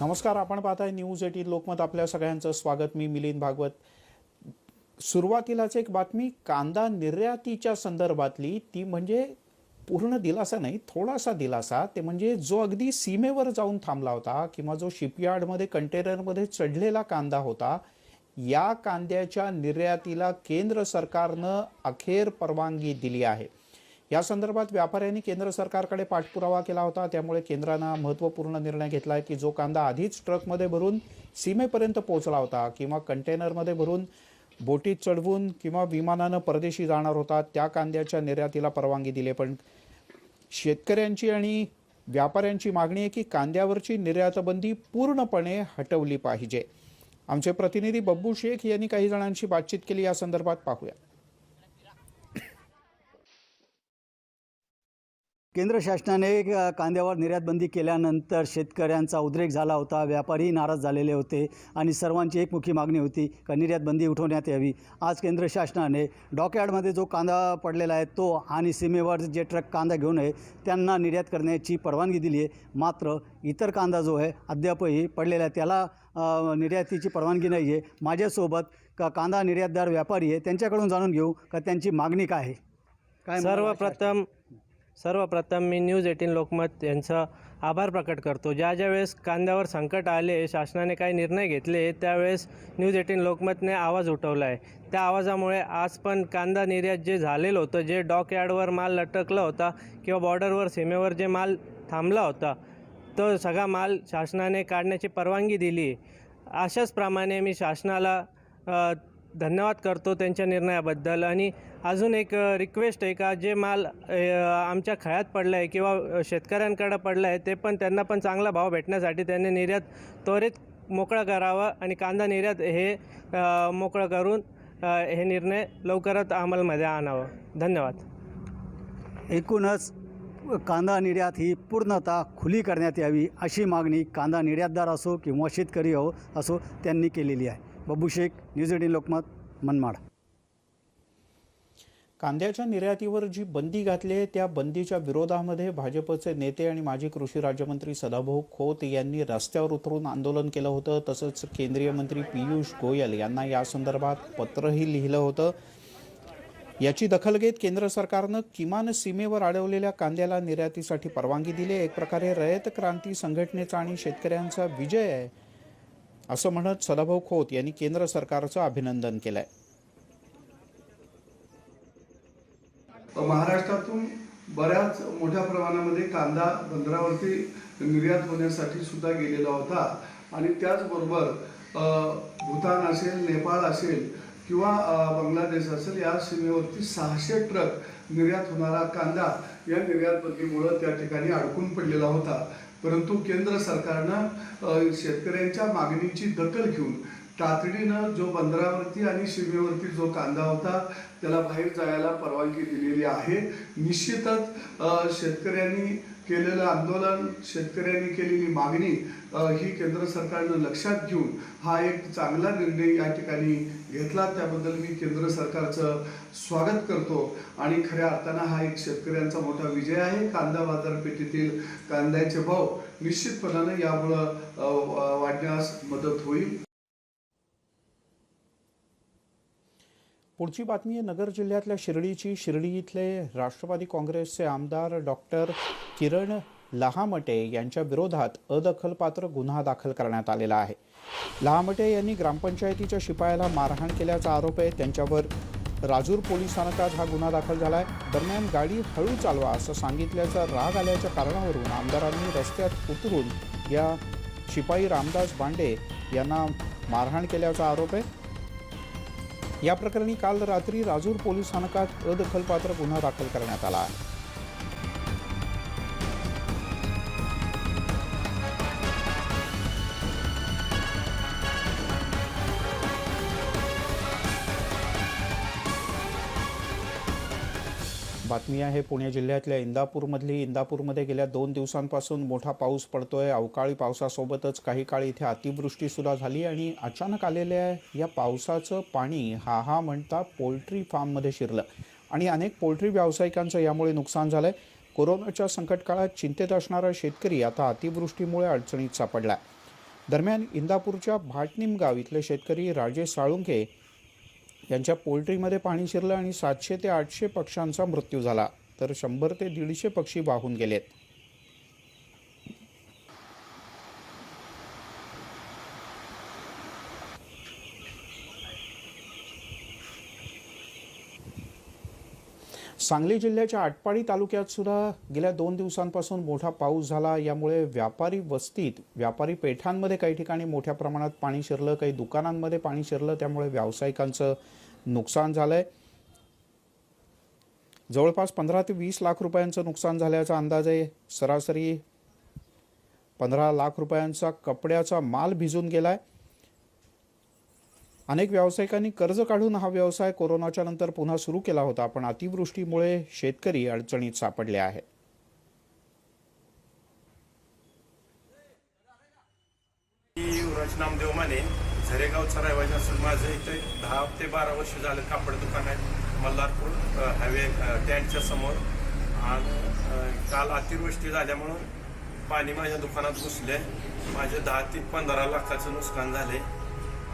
नमस्कार आपण पाहताय न्यूज एटीन लोकमत. आपल्या सगळ्यांचं स्वागत. मी मिलिंद भागवत. सुरुवातीलाच एक बातमी कांदा निर्यातीच्या संदर्भातली ती म्हणजे पूर्ण दिलासा नाही थोडासा दिलासा. ते म्हणजे जो अगदी सीमेवर जाऊन थांबला होता किंवा जो शिपयार्डमध्ये कंटेनरमध्ये चढलेला कांदा होता या कांद्याच्या निर्यातीला केंद्र सरकारनं अखेर परवानगी दिली आहे. या संदर्भात व्यापाऱ्यांनी केंद्र सरकारकडे पाठपुरावा केला होता. त्यामुळे केंद्रानं महत्त्वपूर्ण निर्णय घेतला आहे की जो कांदा आधीच ट्रकमध्ये भरून सीमेपर्यंत पोहोचला होता किंवा कंटेनरमध्ये भरून बोटीत चढवून किंवा विमानानं परदेशी जाणार होता त्या कांद्याच्या निर्यातीला परवानगी दिली. पण शेतकऱ्यांची आणि व्यापाऱ्यांची मागणी आहे की कांद्यावरची निर्यातबंदी पूर्णपणे हटवली पाहिजे. आमचे प्रतिनिधी बब्बू शेख यांनी काही जणांशी बातचीत केली. या संदर्भात पाहूया. केंद्र शासनाने कांद्यावर निर्यातबंदी केल्यानंतर शेतकऱ्यांचा उद्रेक झाला होता व्यापारी नाराज झालेले होते आणि सर्वांची एकमुखी मागणी होती का निर्यातबंदी उठवण्यात यावी. आज केंद्र शासनाने डॉकयार्डमध्ये जो कांदा पडलेला आहे तो आणि सीमेवर जे ट्रक कांदा घेऊन आहे त्यांना निर्यात करण्याची परवानगी दिली आहे. मात्र इतर कांदा जो आहे अद्यापही पडलेला आहे त्याला निर्यातीची परवानगी नाही आहे. माझ्यासोबत का कांदा निर्यातदार व्यापारी आहे त्यांच्याकडून जाणून घेऊ का त्यांची मागणी काय आहे? काय सर्वप्रथम सर्वप्रथम मी न्यूज एटीन लोकमत यांचा आभार प्रकट करतो. ज्या ज्या वेळेस कांद्यावर संकट आले शासनाने काही निर्णय घेतले त्यावेळेस न्यूज एटीन लोकमतने आवाज उठवला आहे त्या आवाजामुळे आज पण कांदा निर्यात जे झालेलं होतं जे डॉकयार्डवर माल लटकला होता किंवा बॉर्डरवर सीमेवर जे माल थांबला होता तो सगळा माल शासनाने काढण्याची परवानगी दिली. आहे अशाच प्रमाणे मी शासनाला धन्यवाद करतो त्यांच्या निर्णयाबद्दल. आणि अजून एक रिक्वेस्ट आहे का जे माल आमच्या खळ्यात पडलं आहे किंवा शेतकऱ्यांकडं पडलं आहे ते पण त्यांना पण चांगला भाव भेटण्यासाठी त्यांनी निर्यात त्वरित मोकळं करावा आणि कांदा निर्यात हे मोकळं करून हे निर्णय लवकरात अंमलमध्ये आणावं. धन्यवाद. एकूणच कांदा निर्यात ही पूर्णतः खुली करण्यात यावी अशी मागणी कांदा निर्यातदार असो किंवा शेतकरी हो असो त्यांनी केलेली आहे. Babbu Shaikh news eighteen Lokmat Manmad. कांद्याच्या निर्यातीवर जी बंदी घातली आहे त्या बंदीच्या विरोधामध्ये भाजपचे नेते आणि माजी कृषी राज्यमंत्री सदाभाऊ खोत यांनी रस्त्यावर उतरून आंदोलन केलं होतं. तसंच केंद्रीय मंत्री पियुष गोयल यांना या संदर्भात पत्रही लिहिलं होतं. याची दखल घेत केंद्र सरकारनं किमान सीमेवर अडवलेल्या कांद्याला निर्यातीसाठी परवानगी दिली आहे. एक प्रकारे रयत क्रांती संघटनेचा आणि शेतकऱ्यांचा विजय आहे. असं म्हणत सदाभाऊ खोत यांनी केंद्र सरकारचं अभिनंदन केलंय. महाराष्ट्रातून बऱ्याच मोठ्या प्रमाणामध्ये कांदा बंदरावरती निर्यात होण्यासाठी सुद्धा गेलेला होता. आणि त्याचबरोबर भूतान असेल नेपाळ असेल किंवा बांगलादेश असेल या सीमेवरती सहाशे ट्रक निर्यात होणारा कांदा या निर्यात बंदीमुळं त्या ठिकाणी अडकून पडलेला होता. परंतु केंद्र सरकारनं शेतकऱ्यांच्या मागणीची दखल घेऊन तातडीनं जो बंदरावरती आणि सीमेवरती जो कांदा होता त्याला बाहेर जायला परवानगी दिलेली आहे. निश्चितच शेतकऱ्यांनी केलेलं आंदोलन शेतकऱ्यांनी केलेली मागणी ही केंद्र सरकारनं लक्षात घेऊन हा एक चांगला निर्णय या ठिकाणी घेतला. त्याबद्दल मी केंद्र सरकारचं स्वागत करतो. आणि खऱ्या अर्थानं हा एक शेतकऱ्यांचा मोठा विजय आहे. कांदा बाजारपेठेतील कांद्याचे भाव निश्चितपणानं यामुळं वाढण्यास मदत होईल. पुढची बातमी आहे नगर जिल्ह्यातल्या शिर्डीची. शिर्डी इथले राष्ट्रवादी काँग्रेसचे आमदार डॉक्टर किरण लहामटे यांच्या विरोधात अदखलपात्र गुन्हा दाखल करण्यात आलेला आहे. लहामटे यांनी ग्रामपंचायतीच्या शिपायाला मारहाण केल्याचा आरोप आहे. त्यांच्यावर राजूर पोलीस स्थानकात हा गुन्हा दाखल झाला आहे दरम्यान गाडी हळू चालवा असं सांगितल्याचा राग आल्याच्या कारणावरून आमदारांनी रस्त्यात उतरून या शिपाई रामदास बांडे यांना मारहाण केल्याचा आरोप आहे. या प्रकरणी काल रात्री राजूर पोलीस स्थानकात अदखलपात्र गुन्हा दाखल करण्यात आला आहे. बातमी आहे पुणे जिल्ह्यातल्या इंदापूरमधली. इंदापूरमध्ये गेल्या दोन दिवसांपासून मोठा पाऊस पडतोय. अवकाळी पावसासोबतच काही काळ इथे अतिवृष्टीसुद्धा झाली आणि अचानक आलेल्या या पावसाचं पाणी हा हा म्हणता पोल्ट्री फार्ममध्ये शिरलं. आणि अनेक पोल्ट्री व्यावसायिकांचं यामुळे नुकसान झालंय. कोरोनाच्या संकटकाळात चिंतेत असणारा शेतकरी आता अतिवृष्टीमुळे अडचणीत सापडला दरम्यान इंदापूरच्या भाटनिमगाव इथले शेतकरी राजेश साळुंखे यांच्या पोल्ट्रीमध्ये पाणी शिरलं आणि सातशे ते आठशे पक्ष्यांचा मृत्यू झाला. तर शंभर ते दीडशे पक्षी वाहून गेलेत. सांगली जिल्ह्याच्या आटपाडी तालुक्यात सुद्धा गेल्या दोन दिवसांपासून मोठा पाऊस झाला. यामुळे व्यापारी वस्तीत व्यापारी पेठांमध्ये काही ठिकाणी मोठ्या प्रमाणात पाणी शिरलं काही दुकानांमध्ये पाणी शिरलं त्यामुळे व्यावसायिकांचं नुकसान झालंय. जवळपास पंधरा ते वीस लाख रुपयांचं नुकसान झाल्याचा अंदाज आहे. सरासरी पंधरा लाख रुपयांचा कपड्याचा माल भिजून गेलाय. अनेक व्यावसायिकांनी कर्ज काढून हा व्यवसाय कोरोनाच्या नंतर पुन्हा सुरू केला होता पण अतिवृष्टीमुळे शेतकरी अडचणीत सापडले आहेत. मी नामदेव माने झरेगावचा रहिवासी असून माझं इथे दहा ते बारा वर्ष झालं कापड दुकान आहे मल्हारपूर हायवे टँकच्या समोर. आणि काल अतिवृष्टी झाल्यामुळं पाणी माझ्या दुकानात घुसले माझे दहा ते पंधरा लाखाचं नुकसान झाले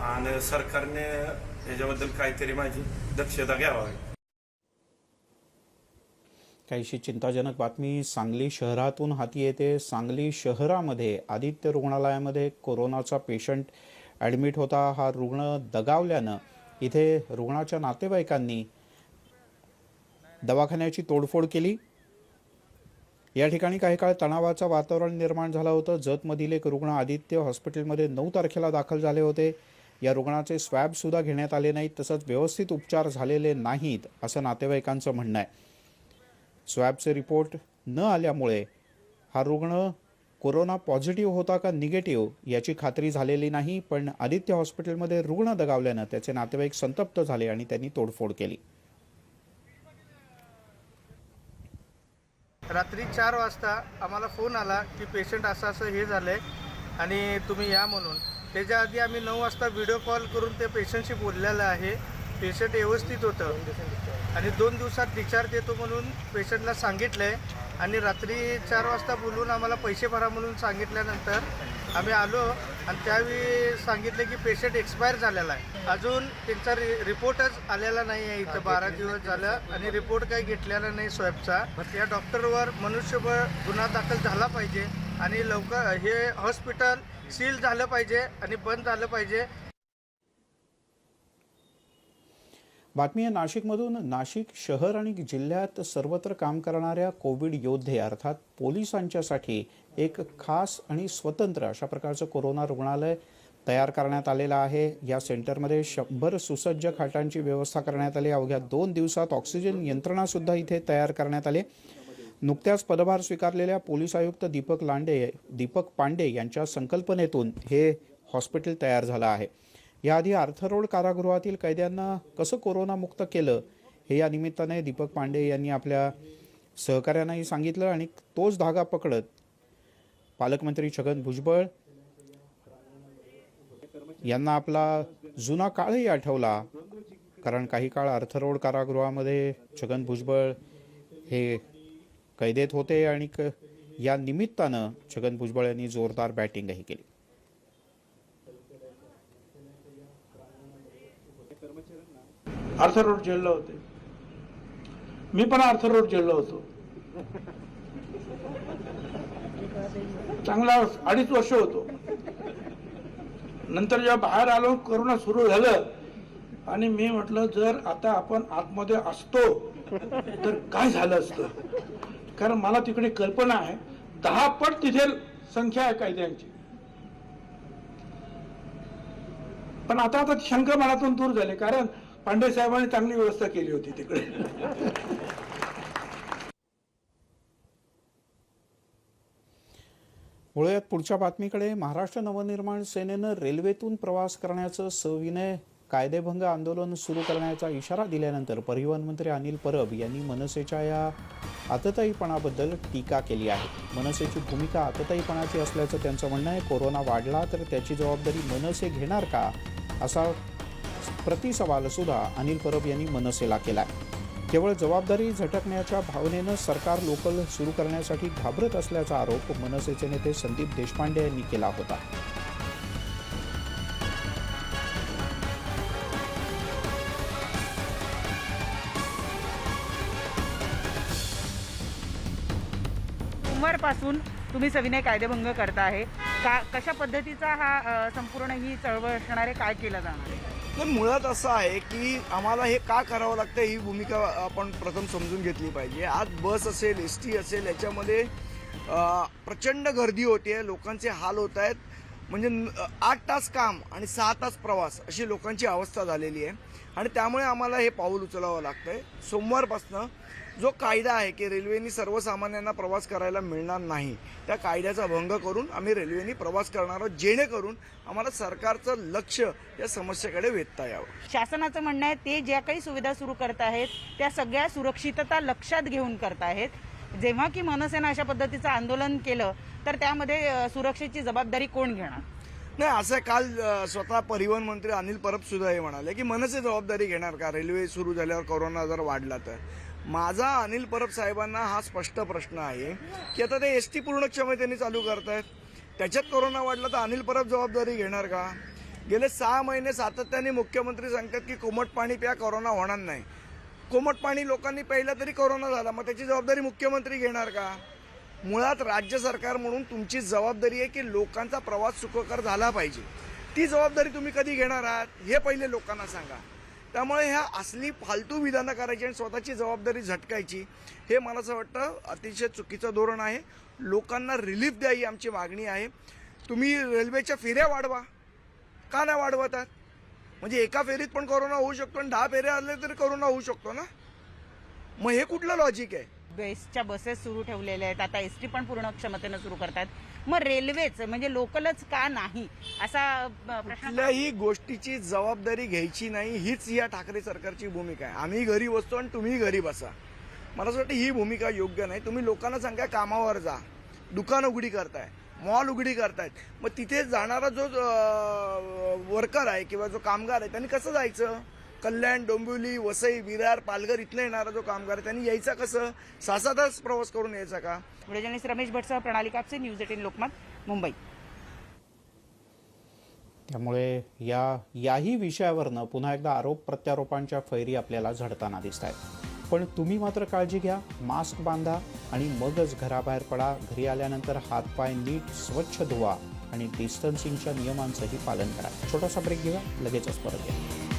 आणि सरकारने याच्याबद्दल काहीतरी माझी दक्षता घ्यावी. काहीशी चिंताजनक बातमी सांगली शहरातून हाती येते. सांगली शहरामध्ये आदित्य रुग्णालयामध्ये कोरोनाचा पेशंट ॲडमिट होता. हा रुग्ण दगावल्यानं इथे रुग्णाच्या नातेवाईकांनी दवाखान्याची तोडफोड केली. या ठिकाणी काही काळ तणावाचं वातावरण निर्माण झालं होतं. जतमधील एक रुग्ण आदित्य हॉस्पिटलमध्ये नऊ तारखेला दाखल झाले होते. या रुग्णाचे स्वॅबसुद्धा घेण्यात आले नाहीत तसंच व्यवस्थित उपचार झालेले नाहीत असं नातेवाईकांचं म्हणणं आहे. स्वॅबचे रिपोर्ट न आल्यामुळे हा रुग्ण कोरोना पॉझिटिव्ह होता का निगेटिव्ह याची खात्री झालेली नाही पण आदित्य हॉस्पिटलमध्ये रुग्ण दगावल्यानं त्याचे नातेवाईक संतप्त झाले आणि त्यांनी तोडफोड केली. रात्री चार वाजता आम्हाला फोन आला की पेशंट असं असं हे झालं आहे आणि तुम्ही या म्हणून. त्याच्या आधी आम्ही नऊ वाजता व्हिडिओ कॉल करून ते पेशंटशी बोललेलं आहे. पेशंट व्यवस्थित होतं. आणि दोन दिवसात डिस्चार्ज देतो म्हणून पेशंटला सांगितलं आहे आणि रात्री चार वाजता बोलून आम्हाला पैसे भरा म्हणून सांगितल्यानंतर आम्ही आलो. आणि त्यावेळी सांगितलं की पेशंट एक्सपायर झालेला आहे. अजून त्यांचा रि रिपोर्टच आलेला नाही आहे इथं बारा दिवस झालं आणि रिपोर्ट काही घेतलेला नाही स्वॅबचा या डॉक्टरवर मनुष्यबळ गुन्हा दाखल झाला पाहिजे आणि लवकर हे हॉस्पिटल सील झालं पाहिजे आणि बंद झालं पाहिजे. बातमी आहे नाशिकमधून. नाशिक शहर आणि जिल्ह्यात सर्वत्र काम करणाऱ्या कोविड योद्धे अर्थात पोलिसांच्यासाठी एक खास आणि स्वतंत्र अशा प्रकारचं कोरोना रुग्णालय तयार करण्यात आलेला आहे. या सेंटरमध्ये शंभर सुसज्ज खाटांची व्यवस्था करण्यात आली. अवघ्या दोन दिवसात ऑक्सिजन यंत्रणासुद्धा इथे तयार करण्यात आली. नुकत्याच पदभार स्वीकारलेल्या पोलीस आयुक्त दीपक लांडे दीपक पांडे यांच्या संकल्पनेतून हे हॉस्पिटल तयार झालं आहे. याआधी आर्थरोड कारागृहातील कैद्यांना कसं कोरोनामुक्त केलं हे या निमित्ताने दीपक पांडे यांनी आपल्या सहकाऱ्यांनाही सांगितलं आणि तोच धागा पकडत पालकमंत्री छगन भुजबळ यांना आपला जुना काळही आठवला. कारण काही काळ अर्थरोड कारागृहामध्ये छगन भुजबळ हे कैदेत होते आणि या निमित्तानं छगन भुजबळ यांनी जोरदार बॅटिंगही केली. आर्थर रोड जेलला होते. मी पण आर्थर रोड जेलला होतो. चांगला अडीच वर्ष होतो. नंतर जेव्हा बाहेर आलो करोना सुरू झालं आणि मी म्हटलं जर आता आपण आतमध्ये असतो तर काय झालं असतं? कारण मला तिकडे कल्पना आहे दहा पट तिथे संख्या आहे कायद्यांची पण आता आता शंका मनातून दूर झाले कारण पांडे साहेबांनी चांगली व्यवस्था केली होती तिकडे. वळूयात पुढच्या बातमीकडे महाराष्ट्र नवनिर्माण सेनेनं रेल्वेतून प्रवास करण्याचं सविनय कायदेभंग आंदोलन सुरू करण्याचा इशारा दिल्यानंतर परिवहन मंत्री अनिल परब यांनी मनसेच्या या आतताईपणाबद्दल टीका केली आहे. मनसेची भूमिका आतताईपणाची असल्याचं त्यांचं म्हणणं आहे. कोरोना वाढला तर त्याची जबाबदारी मनसे घेणार का? असा प्रतिसवालसुद्धा अनिल परब यांनी मनसेला केला आहे केवळ जबाबदारी झटकण्याच्या भावनेनं सरकार लोकल सुरू करण्यासाठी घाबरत असल्याचा आरोप मनसेचे नेते संदीप देशपांडे यांनी केला होता. सोमवारपासून तुम्ही सविनय कायदेभंग करता आहे का कशा पद्धतीचा हा संपूर्ण ही चळवळ असणारे काय केलं जाणार आहे? पण मुळात असं आहे की आम्हाला हे का करावं लागतं ही भूमिका आपण प्रथम समजून घेतली पाहिजे. आज बस असेल एस टी असेल याच्यामध्ये प्रचंड गर्दी होते लोकांचे हाल होत आहेत म्हणजे आठ तास काम आणि सहा तास प्रवास अशी लोकांची अवस्था झालेली आहे. आणि त्यामुळे आम्हाला हे पाऊल उचलावं लागतंय. सोमवारपासनं जो कायदा आहे की रेल्वेनी सर्वसामान्यांना प्रवास करायला मिळणार नाही त्या कायद्याचा भंग करून आम्ही रेल्वेनी प्रवास करणार आहोत जेणेकरून आम्हाला सरकारचं लक्ष या समस्येकडे वेधता यावं. शासनाचं म्हणणं आहे ते ज्या काही सुविधा सुरू करत आहेत त्या सगळ्या सुरक्षितता लक्षात घेऊन करत आहेत. जेव्हा की मनसेनं अशा पद्धतीचं आंदोलन केलं तर त्यामध्ये सुरक्षेची जबाबदारी कोण घेणार? नाही असं काल स्वतः परिवहन मंत्री अनिल परब सुद्धा हे म्हणाले की मनसे जबाबदारी घेणार का? रेल्वे सुरू झाल्यावर कोरोना जर वाढला तर. माझा अनिल परब साहेबांना हा स्पष्ट प्रश्न आहे की आता ते एस टी पूर्ण क्षमतेने चालू करतायत. त्याच्यात कोरोना वाढला तर अनिल परब जबाबदारी घेणार का? गेले सहा महिने सातत्याने मुख्यमंत्री सांगतात की कोमट पाणी प्या कोरोना होणार नाही. कोमट पाणी लोकांनी प्यायला तरी कोरोना झाला मग त्याची जबाबदारी मुख्यमंत्री घेणार का? मुळात राज्य सरकार म्हणून तुमची जबाबदारी आहे की लोकांचा प्रवास सुखकर झाला पाहिजे. ती जबाबदारी तुम्ही कधी घेणार आहात हे पहिले लोकांना सांगा. त्यामुळे ह्या असली फालतू विधानं करायची आणि स्वतःची जबाबदारी झटकायची हे मला असं वाटतं अतिशय चुकीचं धोरण आहे. लोकांना रिलीफ द्या ही आमची मागणी आहे. तुम्ही रेल्वेच्या फेऱ्या वाढवा. का नाही वाढवतात म्हणजे एका फेरीत पण कोरोना होऊ शकतो आणि दहा फेऱ्या आले तरी कोरोना होऊ शकतो ना? मग हे कुठलं लॉजिक आहे? बेस्टच्या बसेस सुरू ठेवलेल्या आहेत. आता एस टी पण पूर्ण क्षमतेनं सुरू करतात मग रेल्वेच म्हणजे लोकलच का नाही? असा कुठल्याही गोष्टीची जबाबदारी घ्यायची नाही हीच या ठाकरे सरकारची भूमिका आहे. आम्ही घरी बसतो आणि तुम्ही घरी बसा. मला असं वाटतं ही भूमिका योग्य नाही. तुम्ही लोकांना सांगा कामावर जा. दुकान उघडी करताय. मॉल उघडी करतायत. मग तिथे जाणारा जो वर्कर आहे किंवा जो कामगार आहे त्यांनी कसं जायचं? कल्याण डोंबिवली वसई विरार पालघर इथनं येणारा जो कामगार आहे त्यांनी यायचा कसं? सहा सहा तास प्रवास करून यायचा का? व्हिडिओ जर्नलिस्ट रमेश भटसह प्रणाली कापसे न्यूज एटीन लोकमत मुंबई. त्यामुळे या याही विषयावरनं पुन्हा एकदा आरोप प्रत्यारोपांच्या फैरी आपल्याला झडताना दिसत आहेत पण तुम्ही मात्र काळजी घ्या मास्क बांधा आणि मगच घराबाहेर पडा. घरी आल्यानंतर हातपाय नीट स्वच्छ धुवा आणि डिस्टन्सिंगच्या नियमांचंही पालन करा. छोटासा ब्रेक घेऊया लगेचच परत या.